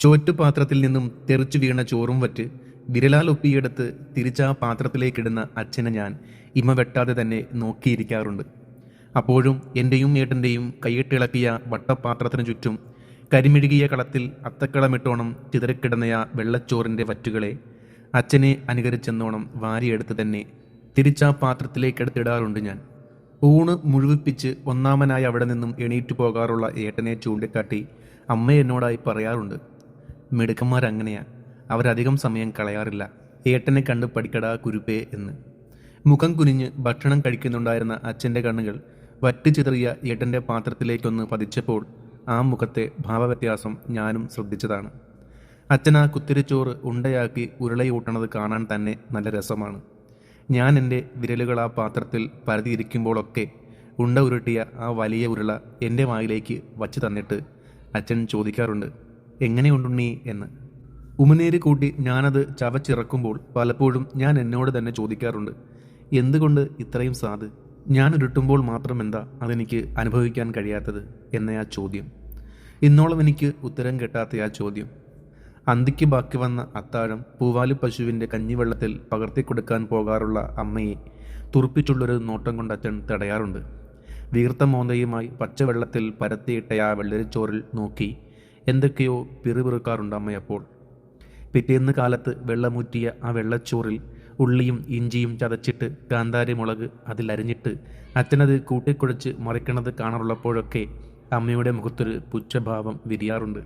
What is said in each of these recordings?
ചോറ്റുപാത്രത്തിൽ നിന്നും തെറിച്ചു വീണ ചോറും വറ്റ് വിരലാൽ ഒപ്പിയെടുത്ത് തിരിച്ചാ പാത്രത്തിലേക്കിടുന്ന അച്ഛനെ ഞാൻ ഇമ വെട്ടാതെ തന്നെ നോക്കിയിരിക്കാറുണ്ട്. അപ്പോഴും എന്റെയും ഏട്ടന്റെയും കൈയിട്ടിളക്കിയ വട്ടപ്പാത്രത്തിനു ചുറ്റും കരിമിഴുകിയ കളത്തിൽ അത്തക്കളമിട്ടോണം ചിതറിക്കിടന്നയ വെള്ളച്ചോറിന്റെ വറ്റുകളെ അച്ഛനെ അനുകരിച്ചെന്നോണം വാരിയെടുത്ത് തന്നെ തിരിച്ചാ പാത്രത്തിലേക്കെടുത്തിടാറുണ്ട് ഞാൻ. ഊണ് മുഴുവിപ്പിച്ച് ഒന്നാമനായി അവിടെ നിന്നും എണീറ്റു പോകാറുള്ള ഏട്ടനെ ചൂണ്ടിക്കാട്ടി അമ്മ എന്നോടായി പറയാറുണ്ട് മിടുക്കന്മാരങ്ങനെയാ. അവരധികം സമയം കളയാറില്ല. ഏട്ടനെ കണ്ട് പഠിക്കടാ കുരുപ്പേ എന്ന്. മുഖം കുനിഞ്ഞ് ഭക്ഷണം കഴിക്കുന്നുണ്ടായിരുന്ന അച്ഛന്റെ കണ്ണുകൾ വറ്റ് ചിതറിയ ഏട്ടന്റെ പാത്രത്തിലേക്കൊന്ന് പതിച്ചപ്പോൾ ആ മുഖത്തെ ഭാവവ്യത്യാസം ഞാനും ശ്രദ്ധിച്ചതാണ്. അച്ഛൻ ആ കുത്തിരിച്ചോറ് ഉണ്ടയാക്കി ഉരുളയൂട്ടണത് കാണാൻ തന്നെ നല്ല രസമാണ്. ഞാൻ എന്റെ വിരലുകൾ ആ പാത്രത്തിൽ പരതിയിരിക്കുമ്പോഴൊക്കെ ഉണ്ട ഉരുട്ടിയ ആ വലിയ ഉരുള എന്റെ വായിലേക്ക് വച്ച് തന്നിട്ട് അച്ഛൻ ചോദിക്കാറുണ്ട് എങ്ങനെയുണ്ടുണ്ണീ എന്ന്. ഉമനേര് കൂട്ടി ഞാനത് ചവച്ചിറക്കുമ്പോൾ പലപ്പോഴും ഞാൻ എന്നോട് തന്നെ ചോദിക്കാറുണ്ട് എന്തുകൊണ്ട് ഇത്രയും സാധ് ഞാൻ ഉരുട്ടുമ്പോൾ മാത്രം എന്താ അതെനിക്ക് അനുഭവിക്കാൻ കഴിയാത്തത്? എന്ന ആ ചോദ്യം. ഇന്നോളം എനിക്ക് ഉത്തരം കിട്ടാത്ത ആ ചോദ്യം. അന്തിക്ക് ബാക്കി വന്ന അത്താഴം പൂവാലി പശുവിന്റെ കഞ്ഞിവെള്ളത്തിൽ പകർത്തിക്കൊടുക്കാൻ പോകാറുള്ള അമ്മയെ തുറപ്പിച്ചുള്ളൊരു നോട്ടം കൊണ്ട് അച്ഛൻ തടയാറുണ്ട്. വീർത്ത മോന്തയുമായി പച്ചവെള്ളത്തിൽ പരത്തിയിട്ട ആ വെള്ളരിച്ചോറിൽ നോക്കി എന്തൊക്കെയോ പിറുപിറുക്കാറുണ്ട് അമ്മയപ്പോൾ പിറ്റേന്ന് കാലത്ത് വെള്ളമൂറ്റിയ ആ വെള്ളച്ചോറിൽ ഉള്ളിയും ഇഞ്ചിയും ചതച്ചിട്ട് കാന്താരി മുളക് അതിലരിഞ്ഞിട്ട് അച്ഛനത് കൂട്ടിക്കുഴച്ച് മറിക്കണത് കാണാറുള്ളപ്പോഴൊക്കെ അമ്മയുടെ മുഖത്തൊരു പുച്ഛഭാവം വിരിയാറുണ്ട്.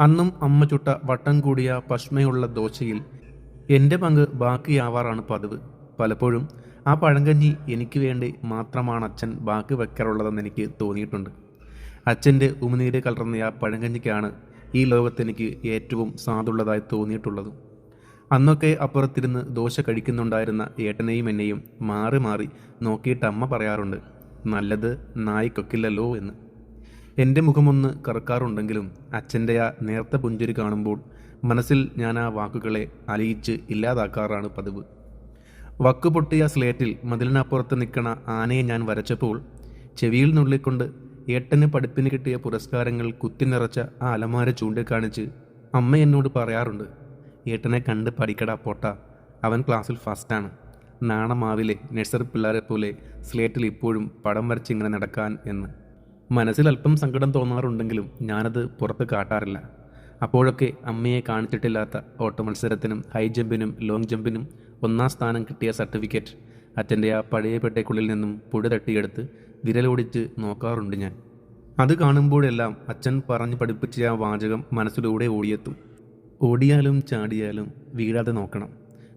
അന്നും അമ്മ ചുട്ട വട്ടം കൂടിയ പശ്മയുള്ള ദോശയിൽ എന്റെ പങ്ക് ബാക്കിയാവാറാണ് പതിവ്. പലപ്പോഴും ആ പഴങ്കഞ്ഞി എനിക്ക് വേണ്ടി മാത്രമാണ് അച്ഛൻ ബാക്കി വെക്കാറുള്ളതെന്ന് എനിക്ക് തോന്നിയിട്ടുണ്ട്. അച്ഛന്റെ ഉമിനീര് കലർന്ന ആ പഴങ്കഞ്ഞിക്കാണ് ഈ ലോകത്തെനിക്ക് ഏറ്റവും സാധുള്ളതായി തോന്നിയിട്ടുള്ളത്. അന്നൊക്കെ അപ്പുറത്തിരുന്ന് ദോശ കഴിക്കുന്നുണ്ടായിരുന്ന ഏട്ടനെയും എന്നെയും മാറി മാറി നോക്കിയിട്ട് അമ്മ പറയാറുണ്ട് നല്ലത് നായിക്കൊക്കില്ലല്ലോ എന്ന്. എന്റെ മുഖമൊന്ന് കറക്കാറുണ്ടെങ്കിലും അച്ഛന്റെ ആ നേർത്ത പുഞ്ചിരി കാണുമ്പോൾ മനസ്സിൽ ഞാൻ ആ വാക്കുകളെ അലിയിച്ച് ഇല്ലാതാക്കാറാണ് പതിവ്. വക്കു പൊട്ടിയ സ്ലേറ്റിൽ മതിലിനപ്പുറത്ത് നിൽക്കണ ആനയെ ഞാൻ വരച്ചപ്പോൾ ചെവിയിൽ നുള്ളിക്കൊണ്ട് ഏട്ടന് പഠിപ്പിന് കിട്ടിയ പുരസ്കാരങ്ങൾ കുത്തിനിറച്ച ആ അലമാര ചൂണ്ടിക്കാണിച്ച് അമ്മ എന്നോട് പറയാറുണ്ട് ഏട്ടനെ കണ്ട് പഠിക്കടാ പോട്ട അവൻ ക്ലാസ്സിൽ ഫസ്റ്റാണ്. നാണമാവിലെ നഴ്സറി പിള്ളേരെ പോലെ സ്ലേറ്റിൽ ഇപ്പോഴും പടം വരച്ചിങ്ങനെ നടക്കാൻ എന്ന്. മനസ്സിൽ അല്പം സങ്കടം തോന്നാറുണ്ടെങ്കിലും ഞാനത് പുറത്ത് കാട്ടാറില്ല. അപ്പോഴൊക്കെ അമ്മയെ കാണിച്ചിട്ടില്ലാത്ത ഓട്ട മത്സരത്തിനും ഹൈ ജമ്പിനും ലോങ് ജമ്പിനും ഒന്നാം സ്ഥാനം കിട്ടിയ സർട്ടിഫിക്കറ്റ് അച്ഛന്റെ ആ പഴയ പെട്ടയ്ക്കുള്ളിൽ നിന്നും പുഴ തട്ടിയെടുത്ത് വിരലോടിച്ച് നോക്കാറുണ്ട് ഞാൻ. അത് കാണുമ്പോഴെല്ലാം അച്ഛൻ പറഞ്ഞു പഠിപ്പിച്ച ആ വാചകം മനസ്സിലൂടെ ഓടിയെത്തും. ഓടിയാലും ചാടിയാലും വീഴാതെ നോക്കണം.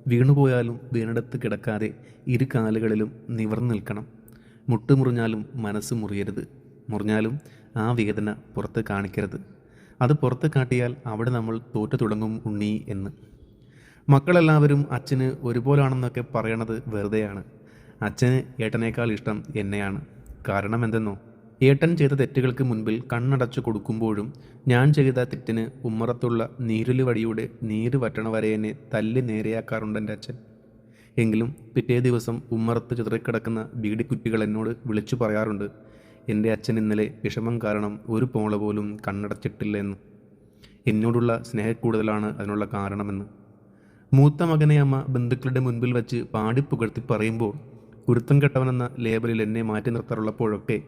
വീണുപോയാലും വീണെടുത്ത് കിടക്കാതെ ഇരു കാലുകളിലും നിവർന്നു നിൽക്കണം. മുട്ടുമുറിഞ്ഞാലും മനസ്സ് മുറിയരുത്. മുറിഞ്ഞാലും ആ വേദന പുറത്ത് കാണിക്കരുത്. അത് പുറത്ത് കാട്ടിയാൽ അവിടെ നമ്മൾ തോറ്റു തുടങ്ങും ഉണ്ണി എന്ന്. മക്കളെല്ലാവരും അച്ഛന് ഒരുപോലാണെന്നൊക്കെ പറയണത് വെറുതെയാണ്. അച്ഛന് ഏട്ടനേക്കാൾ ഇഷ്ടം എന്നെയാണ്. കാരണം എന്തെന്നോ ഏട്ടൻ ചെയ്ത തെറ്റുകൾക്ക് മുൻപിൽ കണ്ണടച്ചു കൊടുക്കുമ്പോഴും ഞാൻ ചെയ്ത തെറ്റിന് ഉമ്മറത്തുള്ള നീരുലി വടിയുടെ നീര് വറ്റണ വരെ എന്നെ തല്ലി നേരെയാക്കാറുണ്ട് എന്റെ അച്ഛൻ. എങ്കിലും പിറ്റേ ദിവസം ഉമ്മറത്ത് ചിതറിക്കിടക്കുന്ന ബീഡിക്കുറ്റികൾ എന്നോട് വിളിച്ചു പറയാറുണ്ട് എന്റെ അച്ഛൻ ഇന്നലെ വിഷമം കാരണം ഒരു പോള പോലും കണ്ണടച്ചിട്ടില്ല എന്ന് എന്നോടുള്ള സ്നേഹക്കൂടുതലാണ് അതിനുള്ള കാരണമെന്ന്. മൂത്ത മകനെ അമ്മ ബന്ധുക്കളുടെ മുൻപിൽ വെച്ച് പാടിപ്പുകഴ്ത്തി പറയുമ്പോൾ കുരുത്തം കെട്ടവനെന്ന ലേബലിൽ എന്നെ മാറ്റി നിർത്താറുള്ളപ്പോഴൊക്കെ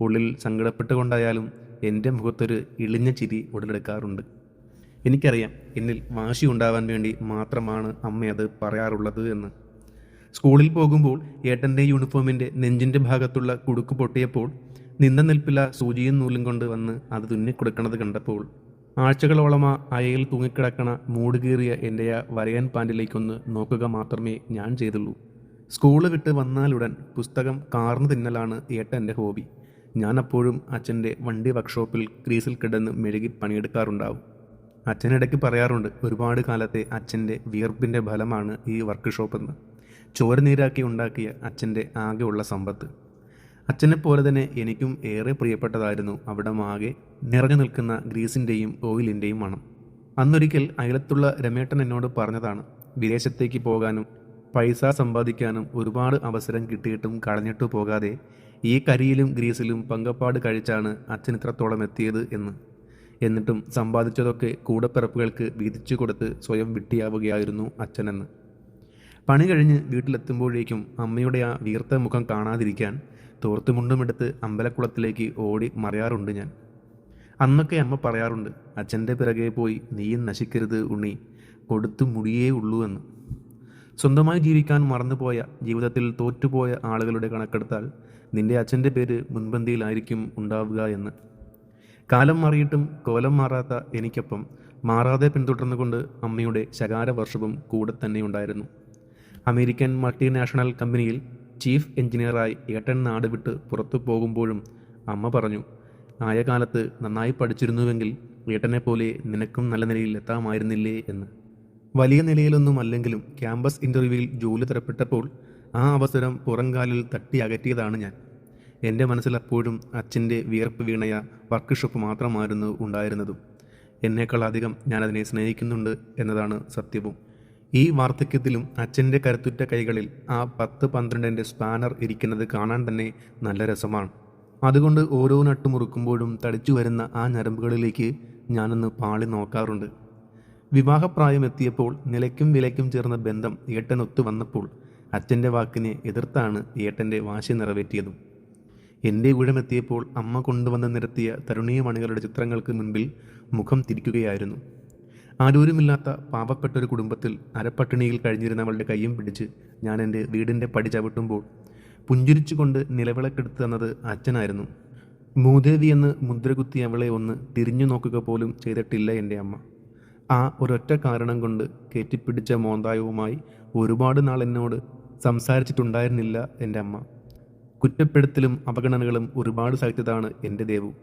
ഉള്ളിൽ സങ്കടപ്പെട്ടുകൊണ്ടായാലും എന്റെ മുഖത്തൊരു ഇളിഞ്ഞ ചിരി ഉടലെടുക്കാറുണ്ട്. എനിക്കറിയാം എന്നിൽ വാശി ഉണ്ടാവാൻ വേണ്ടി മാത്രമാണ് അമ്മ അത് പറയാറുള്ളത് എന്ന്. സ്കൂളിൽ പോകുമ്പോൾ ഏട്ടന്റെ യൂണിഫോമിന്റെ നെഞ്ചിന്റെ ഭാഗത്തുള്ള കുടുക്ക് പൊട്ടിയപ്പോൾ നിന്ന നിൽപ്പില സൂചിയും നൂലും കൊണ്ട് വന്ന് അത് തുന്നിക്കൊടുക്കണത് കണ്ടപ്പോൾ ആഴ്ചകളോളം ആ അയയിൽ തൂങ്ങിക്കിടക്കണ മൂടുകീറിയ എന്റെ ആ വരയൻ പാന്റിലേക്കൊന്ന് നോക്കുക മാത്രമേ ഞാൻ ചെയ്തുള്ളൂ. സ്കൂൾ വിട്ട് വന്നാലുടൻ പുസ്തകം കാർന്നു തിന്നലാണ് ഏട്ടന്റെ ഹോബി. ഞാനപ്പോഴും അച്ഛന്റെ വണ്ടി വർക്ക്ഷോപ്പിൽ ക്രീസിൽ കിടന്ന് മെഴുകി പണിയെടുക്കാറുണ്ടാവും. അച്ഛനിടയ്ക്ക് പറയാറുണ്ട് ഒരുപാട് കാലത്തെ അച്ഛന്റെ വിയർപ്പിന്റെ ഫലമാണ് ഈ വർക്ക്ഷോപ്പെന്ന്. ചോരനീരാക്കി ഉണ്ടാക്കിയ അച്ഛന്റെ ആകെയുള്ള സമ്പത്ത്. അച്ഛനെ പോലെ തന്നെ എനിക്കും ഏറെ പ്രിയപ്പെട്ടതായിരുന്നു അവിടെ ആകെ നിറഞ്ഞു നിൽക്കുന്ന ഗ്രീസിന്റെയും ഓയിലിന്റെയും മണം. അന്നൊരിക്കൽ അയലത്തുള്ള രമേട്ടൻ എന്നോട് പറഞ്ഞതാണ് വിദേശത്തേക്ക് പോകാനും പൈസ സമ്പാദിക്കാനും ഒരുപാട് അവസരം കിട്ടിയിട്ടും കളഞ്ഞിട്ടു പോകാതെ ഈ കരിയിലും ഗ്രീസിലും പങ്കപ്പാട് കഴിച്ചാണ് അച്ഛൻ ഇത്രത്തോളം എത്തിയത് എന്ന്. എന്നിട്ടും സമ്പാദിച്ചതൊക്കെ കൂടപ്പിറപ്പുകൾക്ക് വീതിച്ചു കൊടുത്ത് സ്വയം വിട്ടിയാവുകയായിരുന്നു അച്ഛനെന്ന്. പണി കഴിഞ്ഞ് വീട്ടിലെത്തുമ്പോഴേക്കും അമ്മയുടെ ആ വീർത്ത മുഖം കാണാതിരിക്കാൻ തോർത്തുമുണ്ടുമെടുത്ത് അമ്പലക്കുളത്തിലേക്ക് ഓടി മറയാറുണ്ട് ഞാൻ. അന്നൊക്കെ അമ്മ പറയാറുണ്ട് അച്ഛന്റെ പിറകെ പോയി നീയും നശിക്കരുത് ഉണ്ണി കൊടുത്തു മുടിയേ ഉള്ളൂ എന്ന്. സ്വന്തമായി ജീവിക്കാൻ മറന്നുപോയ ജീവിതത്തിൽ തോറ്റുപോയ ആളുകളുടെ കണക്കെടുത്താൽ നിന്റെ അച്ഛന്റെ പേര് മുൻപന്തിയിലായിരിക്കും ഉണ്ടാവുക എന്ന്. കാലം മാറിയിട്ടും കോലം മാറാത്ത എനിക്കൊപ്പം മാറാതെ പിന്തുടർന്നുകൊണ്ട് അമ്മയുടെ ശകാര വർഷവും കൂടെ തന്നെ ഉണ്ടായിരുന്നു. അമേരിക്കൻ മൾട്ടിനാഷണൽ കമ്പനിയിൽ ചീഫ് എഞ്ചിനീയറായി ഏട്ടൻ നാട് വിട്ട് പുറത്തു പോകുമ്പോഴും അമ്മ പറഞ്ഞു ആയ കാലത്ത് നന്നായി പഠിച്ചിരുന്നുവെങ്കിൽ ഏട്ടനെ പോലെ നിനക്കും നല്ല നിലയിൽ എത്താമായിരുന്നില്ലേ എന്ന്. വലിയ നിലയിലൊന്നും അല്ലെങ്കിലും ക്യാമ്പസ് ഇന്റർവ്യൂവിൽ ജോലി തരപ്പെട്ടപ്പോൾ ആ അവസരം പുറംകാലിൽ തട്ടി അകറ്റിയതാണ് ഞാൻ. എന്റെ മനസ്സിൽ അപ്പോഴും അച്ഛന്റെ വിയർപ്പ് വീണയ വർക്ക്ഷോപ്പ് മാത്രമായിരുന്നു ഉണ്ടായിരുന്നതും. എന്നേക്കാൾ അധികം ഞാനതിനെ സ്നേഹിക്കുന്നുണ്ട് എന്നതാണ് സത്യവും. ഈ വാർദ്ധക്യത്തിലും അച്ഛന്റെ കരുത്തുറ്റ കൈകളിൽ ആ പത്ത് പന്ത്രണ്ടിന്റെ സ്പാനർ ഇരിക്കുന്നത് കാണാൻ തന്നെ നല്ല രസമാണ്. അതുകൊണ്ട് ഓരോ നട്ടുമുറുക്കുമ്പോഴും തടിച്ചു വരുന്ന ആ ഞരമ്പുകളിലേക്ക് ഞാനൊന്ന് പാളി നോക്കാറുണ്ട്. വിവാഹപ്രായം എത്തിയപ്പോൾ നിലയ്ക്കും വിലയ്ക്കും ചേർന്ന ബന്ധം ഏട്ടനൊത്തു വന്നപ്പോൾ അച്ഛന്റെ വാക്കിനെ എതിർത്താണ് ഏട്ടന്റെ വാശി നിറവേറ്റിയതും. എന്റെ ഊഴമെത്തിയപ്പോൾ അമ്മ കൊണ്ടുവന്ന് നിരത്തിയ തരുണീയ മണികളുടെ ചിത്രങ്ങൾക്ക് മുൻപിൽ മുഖം തിരിക്കുകയായിരുന്നു. ആരൂരുമില്ലാത്ത പാവപ്പെട്ടൊരു കുടുംബത്തിൽ അരപ്പട്ടിണിയിൽ കഴിഞ്ഞിരുന്നവളുടെ കൈയും പിടിച്ച് ഞാൻ എന്റെ വീടിന്റെ പടി ചവിട്ടുമ്പോൾ പുഞ്ചിരിച്ചുകൊണ്ട് നിലവിളക്കെടുത്തു തന്നത് അച്ഛനായിരുന്നു. മൂദേവി എന്ന് മുദ്രകുത്തി അവളെ ഒന്ന് തിരിഞ്ഞു നോക്കുക പോലും ചെയ്തിട്ടില്ല എന്റെ അമ്മ. ആ ഒരൊറ്റ കാരണം കൊണ്ട് കയറ്റിപ്പിടിച്ച മോന്തായവുമായി ഒരുപാട് നാൾ എന്നോട് സംസാരിച്ചിട്ടുണ്ടായിരുന്നില്ല എന്റെ അമ്മ. കുറ്റപ്പെടുത്തലും അവഗണനകളും ഒരുപാട് സഹിച്ചതാണ് എന്റെ ദേവു.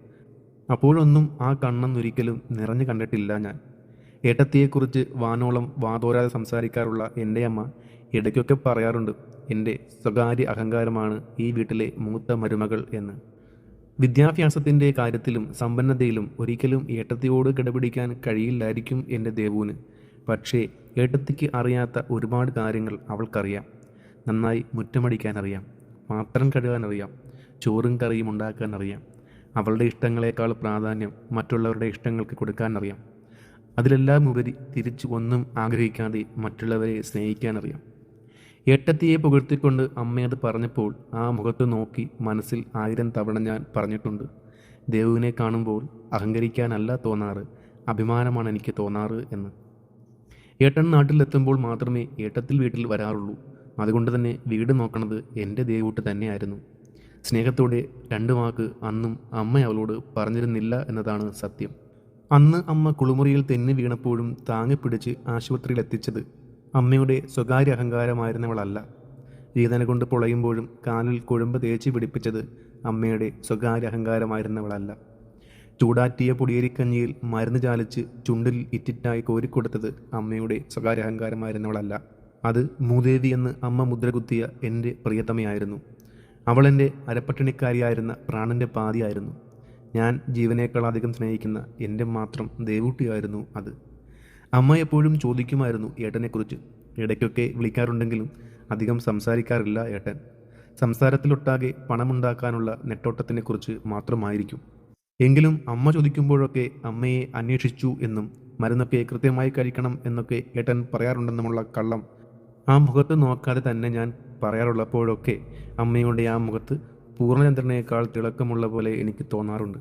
അപ്പോഴൊന്നും ആ കണ്ണൊന്നൊരിക്കലും നിറഞ്ഞു കണ്ടിട്ടില്ല ഞാൻ. ഏട്ടത്തിയെക്കുറിച്ച് വാനോളം വാതോരാതെ സംസാരിക്കാറുള്ള എന്റെ അമ്മ ഇടയ്ക്കൊക്കെ പറയാറുണ്ട് എന്റെ സ്വകാര്യ അഹങ്കാരമാണ് ഈ വീട്ടിലെ മൂത്ത മരുമകൾ എന്ന്. വിദ്യാഭ്യാസത്തിന്റെ കാര്യത്തിലും സമ്പന്നതയിലും ഒരിക്കലും ഏട്ടത്തിയോട് കിടപിടിക്കാൻ കഴിയില്ലായിരിക്കും എന്റെ ദേവുവിന്. പക്ഷേ ഏട്ടത്തിക്ക് അറിയാത്ത ഒരുപാട് കാര്യങ്ങൾ അവൾക്കറിയാം. നന്നായി മുറ്റമടിക്കാൻ അറിയാം പാത്രം കഴുകാൻ അറിയാം ചോറും കറിയും ഉണ്ടാക്കാൻ അറിയാം അവളുടെ ഇഷ്ടങ്ങളെക്കാൾ പ്രാധാന്യം മറ്റുള്ളവരുടെ ഇഷ്ടങ്ങൾക്ക് കൊടുക്കാൻ അറിയാം അതിലെല്ലാം ഉപരി തിരിച്ചു ഒന്നും ആഗ്രഹിക്കാതെ മറ്റുള്ളവരെ സ്നേഹിക്കാനറിയാം. ഏട്ടത്തിയെ പുകഴ്ത്തിക്കൊണ്ട് അമ്മയത് പറഞ്ഞപ്പോൾ ആ മുഖത്ത് നോക്കി മനസ്സിൽ ആയിരം തവണ ഞാൻ പറഞ്ഞിട്ടുണ്ട്. ദേവുവിനെ കാണുമ്പോൾ അഹങ്കരിക്കാനല്ല തോന്നാറ് അഭിമാനമാണ് എനിക്ക് തോന്നാറ് എന്ന്. ഏട്ടൻ നാട്ടിലെത്തുമ്പോൾ മാത്രമേ ഏട്ടത്തിൽ വീട്ടിൽ വരാറുള്ളൂ. അതുകൊണ്ട് തന്നെ വീട് നോക്കണത് എന്റെ ദേവൂട്ട് തന്നെയായിരുന്നു. സ്നേഹത്തോടെ രണ്ട് വാക്ക് അന്നും അമ്മ അവളോട് പറഞ്ഞിരുന്നില്ല എന്നതാണ് സത്യം. അന്ന് അമ്മ കുളിമുറിയിൽ തെന്നി വീണപ്പോഴും താങ്ങിപ്പിടിച്ച് ആശുപത്രിയിൽ എത്തിച്ചത് അമ്മയുടെ സ്വകാര്യ അഹങ്കാരമായിരുന്നവളല്ല ജീതനെ കൊണ്ട് പൊളയുമ്പോഴും കാലിൽ കുഴമ്പ് തേച്ച് പിടിപ്പിച്ചത് അമ്മയുടെ സ്വകാര്യ അഹങ്കാരമായിരുന്നവളല്ല ചൂടാറ്റിയ പൊടിയേരിക്കഞ്ഞിയിൽ മരുന്ന് ചാലിച്ച് ചുണ്ടിൽ ഇറ്റിറ്റായി കോരിക്കൊടുത്തത് അമ്മയുടെ സ്വകാര്യ അഹങ്കാരമായിരുന്നവളല്ല അത് മൂദേവി എന്ന് അമ്മ മുദ്രകുത്തിയ എന്റെ പ്രിയതമയായിരുന്നു. അവളെന്റെ അരപ്പട്ടിണിക്കാരിയായിരുന്ന പ്രാണന്റെ പാതിയായിരുന്നു. ഞാൻ ജീവനേക്കാളധികം സ്നേഹിക്കുന്ന എന്റെ മാത്രം ദേവൂട്ടിയായിരുന്നു അത്. അമ്മ എപ്പോഴും ചോദിക്കുമായിരുന്നു ഏട്ടനെക്കുറിച്ച്. ഇടയ്ക്കൊക്കെ വിളിക്കാറുണ്ടെങ്കിലും അധികം സംസാരിക്കാറില്ല ഏട്ടൻ. സംസാരത്തിലൊട്ടാകെ പണമുണ്ടാക്കാനുള്ള നെട്ടോട്ടത്തിനെക്കുറിച്ച് മാത്രമായിരിക്കും. എങ്കിലും അമ്മ ചോദിക്കുമ്പോഴൊക്കെ അമ്മയെ അന്വേഷിച്ചു എന്നും മരുന്നൊക്കെ കൃത്യമായി കഴിക്കണം എന്നൊക്കെ ഏട്ടൻ പറയാറുണ്ടെന്നുമുള്ള കള്ളം ആ മുഖത്ത് നോക്കാതെ തന്നെ ഞാൻ പറയാറുള്ളപ്പോഴൊക്കെ അമ്മയുടെ ആ മുഖത്ത് പൂർണചന്ദ്രനേക്കാൾ തിളക്കമുള്ള പോലെ എനിക്ക് തോന്നാറുണ്ട്.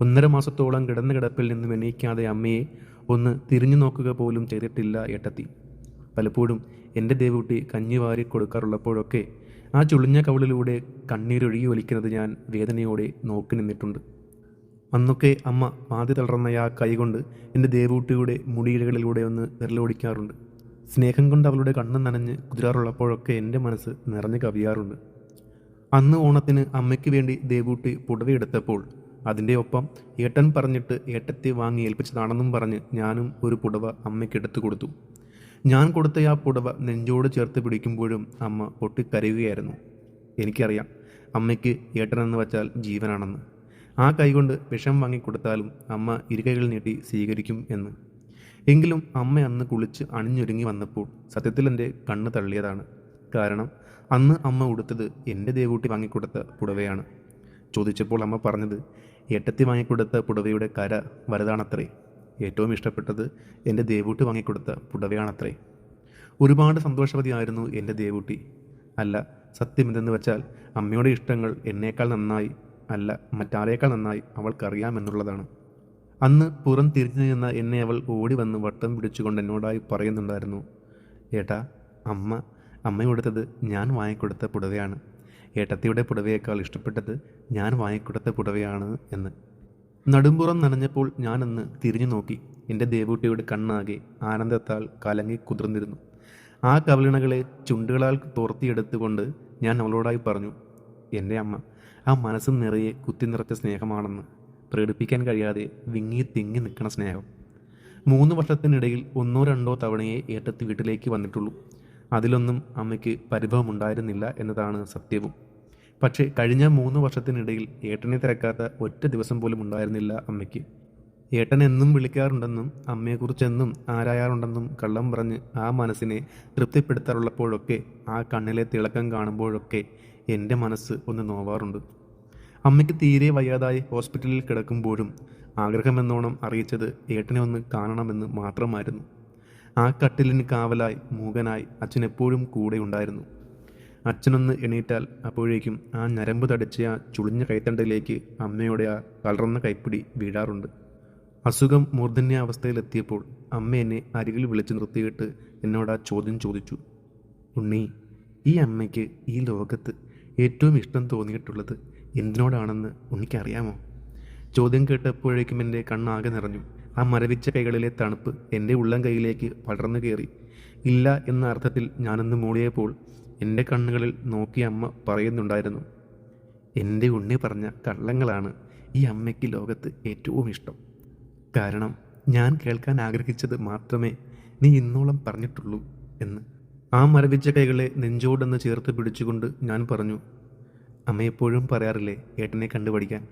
ഒന്നര മാസത്തോളം കിടന്ന കിടപ്പിൽ നിന്നും എണീക്കാതെ അമ്മയെ ഒന്ന് തിരിഞ്ഞു നോക്കുക പോലും ചെയ്തിട്ടില്ല ഏട്ടത്തി. പലപ്പോഴും എന്റെ ദേവൂട്ടി കഞ്ഞി വാരി കൊടുക്കാറുള്ളപ്പോഴൊക്കെ ആ ചുളിഞ്ഞ കവളിലൂടെ കണ്ണീരൊഴുകി ഒലിക്കുന്നത് ഞാൻ വേദനയോടെ നോക്കി നിന്നിട്ടുണ്ട്. അന്നൊക്കെ അമ്മ പാതി തളർന്ന ആ കൈകൊണ്ട് എന്റെ ദേവൂട്ടിയുടെ മുടിയിഴകളിലൂടെ ഒന്ന് വിരലോടിക്കാറുണ്ട്. സ്നേഹം കൊണ്ട് അവളുടെ കണ്ണ് നനഞ്ഞ് കുതിരാറുള്ളപ്പോഴൊക്കെ എന്റെ മനസ്സ് നിറഞ്ഞു കവിയാറുണ്ട്. അന്ന് ഓണത്തിന് അമ്മയ്ക്ക് വേണ്ടി ദേവൂട്ടി പുടവയെടുത്തപ്പോൾ അതിന്റെ ഒപ്പം ഏട്ടൻ പറഞ്ഞിട്ട് ഏട്ടത്തെ വാങ്ങി ഏൽപ്പിച്ചതാണെന്നും പറഞ്ഞ് ഞാനും ഒരു പുടവ അമ്മയ്ക്കെടുത്തു കൊടുത്തു. ഞാൻ കൊടുത്ത ആ പുടവ നെഞ്ചോട് ചേർത്ത് പിടിക്കുമ്പോഴും അമ്മ പൊട്ടിക്കരയുകയായിരുന്നു. എനിക്കറിയാം അമ്മയ്ക്ക് ഏട്ടനെന്ന് വച്ചാൽ ജീവനാണെന്ന്. ആ കൈകൊണ്ട് വിഷം വാങ്ങിക്കൊടുത്താലും അമ്മ ഇരുകൈകൾ നീട്ടി സ്വീകരിക്കും എന്ന്. എങ്കിലും അമ്മ അന്ന് കുളിച്ച് അണിഞ്ഞൊരുങ്ങി വന്നപ്പോൾ സത്യത്തിൽ എന്റെ കണ്ണ് തള്ളിയതാണ്. കാരണം അന്ന് അമ്മ ഉടുത്തത് എന്റെ ദേവൂട്ടി വാങ്ങിക്കൊടുത്ത പുടവയാണ്. ചോദിച്ചപ്പോൾ അമ്മ പറഞ്ഞത് ഏട്ടത്തി വാങ്ങിക്കൊടുത്ത പുടവയുടെ കര വലുതാണത്രേ ഏറ്റവും ഇഷ്ടപ്പെട്ടത് എന്റെ ദേവൂട്ടി വാങ്ങിക്കൊടുത്ത പുടവയാണത്രേ. ഒരുപാട് സന്തോഷവതിയായിരുന്നു എന്റെ ദേവൂട്ടി. അല്ല സത്യം എന്തെന്ന് വെച്ചാൽ അമ്മയുടെ ഇഷ്ടങ്ങൾ എന്നേക്കാൾ നന്നായി അല്ല മറ്റാരേക്കാൾ നന്നായി അവൾക്കറിയാമെന്നുള്ളതാണ്. അന്ന് പുറം തിരിഞ്ഞു നിന്ന എന്നെ അവൾ ഓടി വന്ന് വട്ടം പിടിച്ചുകൊണ്ട് എന്നോടായി പറയുന്നുണ്ടായിരുന്നു. ഏട്ടാ അമ്മ അമ്മ കൊടുത്തത് ഞാൻ വാങ്ങിക്കൊടുത്ത പുടവയാണ്. ഏട്ടത്തിയുടെ പുടവയേക്കാൾ ഇഷ്ടപ്പെട്ടത് ഞാൻ വാങ്ങിക്കൊടുത്ത പുടവയാണ് എന്ന്. നടുമ്പുറം നനഞ്ഞപ്പോൾ ഞാനന്ന് തിരിഞ്ഞു നോക്കി. എന്റെ ദേവൂട്ടിയുടെ കണ്ണാകെ ആനന്ദത്താൽ കലങ്ങി കുതിർന്നിരുന്നു. ആ കവളിണകളെ ചുണ്ടുകളാൽ തോർത്തിയെടുത്തുകൊണ്ട് ഞാൻ അവളോടായി പറഞ്ഞു എന്റെ അമ്മ ആ മനസ്സ് നിറയെ കുത്തി നിറച്ച സ്നേഹമാണെന്ന്. പ്രകടിപ്പിക്കാൻ കഴിയാതെ വിങ്ങി തിങ്ങി നിൽക്കണ സ്നേഹം. മൂന്ന് വർഷത്തിനിടയിൽ ഒന്നോ രണ്ടോ തവണയെ ഏട്ടത്തി വീട്ടിലേക്ക് വന്നിട്ടുള്ളൂ. അതിലൊന്നും അമ്മയ്ക്ക് പരിഭവമുണ്ടായിരുന്നില്ല എന്നതാണ് സത്യവും. പക്ഷേ കഴിഞ്ഞ മൂന്ന് വർഷത്തിനിടയിൽ ഏട്ടനെ തിരക്കാത്ത ഒറ്റ ദിവസം പോലും ഉണ്ടായിരുന്നില്ല അമ്മയ്ക്ക്. ഏട്ടൻ എന്നും വിളിക്കാറുണ്ടെന്നും അമ്മയെക്കുറിച്ചെന്നും ആരായാറുണ്ടെന്നും കള്ളം പറഞ്ഞ് ആ മനസ്സിനെ തൃപ്തിപ്പെടുത്താറുള്ളപ്പോഴൊക്കെ ആ കണ്ണിലെ തിളക്കം കാണുമ്പോഴൊക്കെ എന്റെ മനസ്സ് ഒന്ന് നോവാറുണ്ട്. അമ്മയ്ക്ക് തീരെ വയ്യാതായി ഹോസ്പിറ്റലിൽ കിടക്കുമ്പോഴും ആഗ്രഹമെന്നോണം അറിയിച്ചത് ഏട്ടനെ ഒന്ന് കാണണമെന്ന് മാത്രമായിരുന്നു. ആ കട്ടിലിന് കാവലായി മൂകനായി അച്ഛൻ എപ്പോഴും കൂടെ ഉണ്ടായിരുന്നു. അച്ഛനൊന്ന് എണീറ്റാൽ അപ്പോഴേക്കും ആ ഞരമ്പ് തടിച്ച ആ ചുളിഞ്ഞ കൈത്തണ്ടയിലേക്ക് അമ്മയുടെ ആ തളർന്ന കൈപ്പിടി വീഴാറുണ്ട്. അസുഖം മൂർധന്യ അവസ്ഥയിലെത്തിയപ്പോൾ അമ്മ എന്നെ അരികിൽ വിളിച്ചു നിർത്തിയിട്ട് എന്നോട് ആ ചോദ്യം ചോദിച്ചു. ഉണ്ണി ഈ അമ്മയ്ക്ക് ഈ ലോകത്ത് ഏറ്റവും ഇഷ്ടം തോന്നിയിട്ടുള്ളത് എന്തിനോടാണെന്ന് ഉണ്ണിക്കറിയാമോ ചോദ്യം കേട്ടപ്പോഴേക്കും എന്റെ കണ്ണാകെ നിറഞ്ഞു. ആ മരവിച്ച കൈകളിലെ തണുപ്പ് എന്റെ ഉള്ളം കൈയിലേക്ക് പടർന്നു കയറി. ഇല്ല എന്ന അർത്ഥത്തിൽ ഞാനൊന്ന് മൂളിയപ്പോൾ എന്റെ കണ്ണുകളിൽ നോക്കി അമ്മ പറയുന്നുണ്ടായിരുന്നു എന്റെ ഉണ്ണി പറഞ്ഞ കള്ളങ്ങളാണ് ഈ അമ്മയ്ക്ക് ലോകത്ത് ഏറ്റവും ഇഷ്ടം. കാരണം ഞാൻ കേൾക്കാൻ ആഗ്രഹിച്ചത് മാത്രമേ നീ ഇന്നോളം പറഞ്ഞിട്ടുള്ളൂ എന്ന്. ആ മരവിച്ച കൈകളെ നെഞ്ചോടൊന്ന് ചേർത്ത് പിടിച്ചുകൊണ്ട് ഞാൻ പറഞ്ഞു അമ്മ എപ്പോഴും പറയാറില്ലേ ഏട്ടനെ കണ്ടുപഠിക്കാൻ?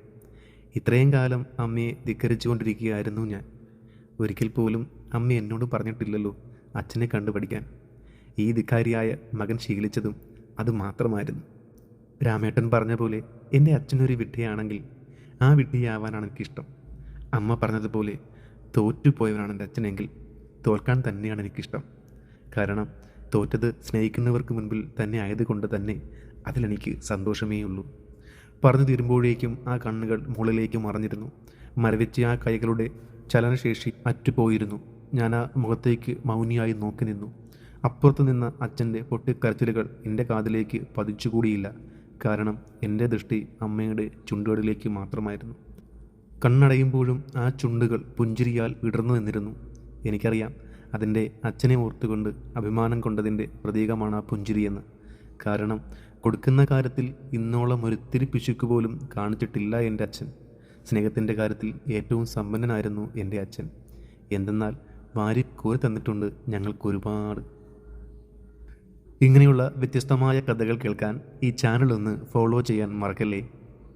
ഇത്രയും കാലം അമ്മയെ ധിക്കരിച്ചുകൊണ്ടിരിക്കുകയായിരുന്നു ഞാൻ. ഒരിക്കൽ പോലും അമ്മ എന്നോട് പറഞ്ഞിട്ടില്ലല്ലോ അച്ഛനെ കണ്ടുപഠിക്കാൻ. ഈ ധിക്കാരിയായ മകൻ ശീലിച്ചതും അത് മാത്രമായിരുന്നു. രാമേട്ടൻ പറഞ്ഞ പോലെ എന്റെ അച്ഛനൊരു വിഡ്ഢിയാണെങ്കിൽ ആ വിഡ്ഢിയാവാനാണ് എനിക്കിഷ്ടം. അമ്മ പറഞ്ഞതുപോലെ തോറ്റുപോയവനാണ് എന്റെ അച്ഛനെങ്കിൽ തോൽക്കാൻ തന്നെയാണ് എനിക്കിഷ്ടം. കാരണം തോറ്റത് സ്നേഹിക്കുന്നവർക്ക് മുൻപിൽ തന്നെ ആയതുകൊണ്ട് തന്നെ അതിലെനിക്ക് സന്തോഷമേ ഉള്ളൂ പറഞ്ഞു തീരുമ്പോഴേക്കും ആ കണ്ണുകൾ മുകളിലേക്ക് മറഞ്ഞിരുന്നു. മരവിച്ച ആ കൈകളുടെ ചലനശേഷി അറ്റുപോയിരുന്നു. ഞാൻ ആ മുഖത്തേക്ക് മൗനിയായി നോക്കി നിന്നു. അപ്പുറത്ത് നിന്ന അച്ഛന്റെ പൊട്ടിക്കരച്ചിലുകൾ എന്റെ കാതിലേക്ക് പതിച്ചുകൂടിയില്ല. കാരണം എന്റെ ദൃഷ്ടി അമ്മയുടെ ചുണ്ടുകളിലേക്ക് മാത്രമായിരുന്നു. കണ്ണടയുമ്പോഴും ആ ചുണ്ടുകൾ പുഞ്ചിരിയാൽ വിടർന്നു നിന്നിരുന്നു. എനിക്കറിയാം അതിന്റെ അച്ഛനെ ഓർത്തുകൊണ്ട് അഭിമാനം കൊണ്ടതിന്റെ പ്രതീകമാണ് ആ പുഞ്ചിരിയെന്ന്. കാരണം കൊടുക്കുന്ന കാര്യത്തിൽ ഇന്നോളം ഒരിത്തിരി പിശുക്ക് പോലും കാണിച്ചിട്ടില്ല എന്റെ അച്ഛൻ. സ്നേഹത്തിന്റെ കാര്യത്തിൽ ഏറ്റവും സമ്പന്നനായിരുന്നു എന്റെ അച്ഛൻ. എന്തെന്നാൽ വാരി കോരി തന്നിട്ടുണ്ട് ഞങ്ങൾക്കൊരുപാട് ഇങ്ങനെയുള്ള വ്യത്യസ്തമായ കഥകൾ കേൾക്കാൻ ഈ ചാനൽ ഒന്ന് ഫോളോ ചെയ്യാൻ മറക്കല്ലേ?